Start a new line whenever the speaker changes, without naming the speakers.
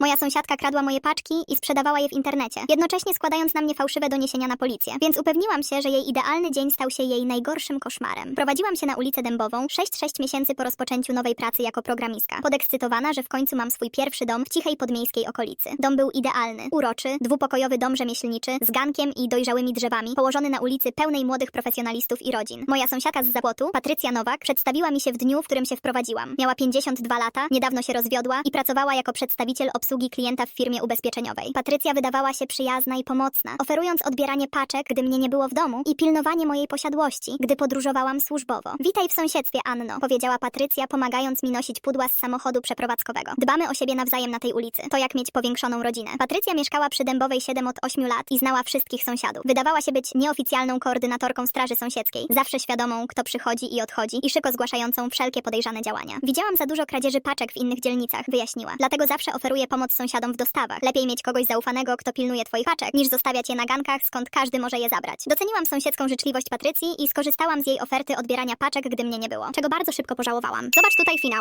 Moja sąsiadka kradła moje paczki i sprzedawała je w internecie, jednocześnie składając na mnie fałszywe doniesienia na policję, więc upewniłam się, że jej idealny dzień stał się jej najgorszym koszmarem. Prowadziłam się na ulicę Dębową 6-6 miesięcy po rozpoczęciu nowej pracy jako programistka, podekscytowana, że w końcu mam swój pierwszy dom w cichej podmiejskiej okolicy. Dom był idealny, uroczy, dwupokojowy dom rzemieślniczy z gankiem i dojrzałymi drzewami, położony na ulicy pełnej młodych profesjonalistów i rodzin. Moja sąsiadka z Zapłotu, Patrycja Nowak, przedstawiła mi się w dniu, w którym się wprowadziłam. Miała 52 lata, niedawno się rozwiodła i pracowała jako przedstawiciel obsługi klienta w firmie ubezpieczeniowej. Patrycja wydawała się przyjazna i pomocna, oferując odbieranie paczek, gdy mnie nie było w domu i pilnowanie mojej posiadłości, gdy podróżowałam służbowo. Witaj w sąsiedztwie, Anno, powiedziała Patrycja, pomagając mi nosić pudła z samochodu przeprowadzkowego. Dbamy o siebie nawzajem na tej ulicy. To jak mieć powiększoną rodzinę. Patrycja mieszkała przy Dębowej 7 od 8 lat i znała wszystkich sąsiadów. Wydawała się być nieoficjalną koordynatorką straży sąsiedzkiej, zawsze świadomą, kto przychodzi i odchodzi i szybko zgłaszającą wszelkie podejrzane działania. Widziałam za dużo kradzieży paczek w innych dzielnicach, wyjaśniła. Dlatego zawsze oferuję pomoc sąsiadom w dostawach. Lepiej mieć kogoś zaufanego, kto pilnuje twoich paczek, niż zostawiać je na gankach, skąd każdy może je zabrać. Doceniłam sąsiedzką życzliwość Patrycji i skorzystałam z jej oferty odbierania paczek, gdy mnie nie było, czego bardzo szybko pożałowałam. Zobacz tutaj finał.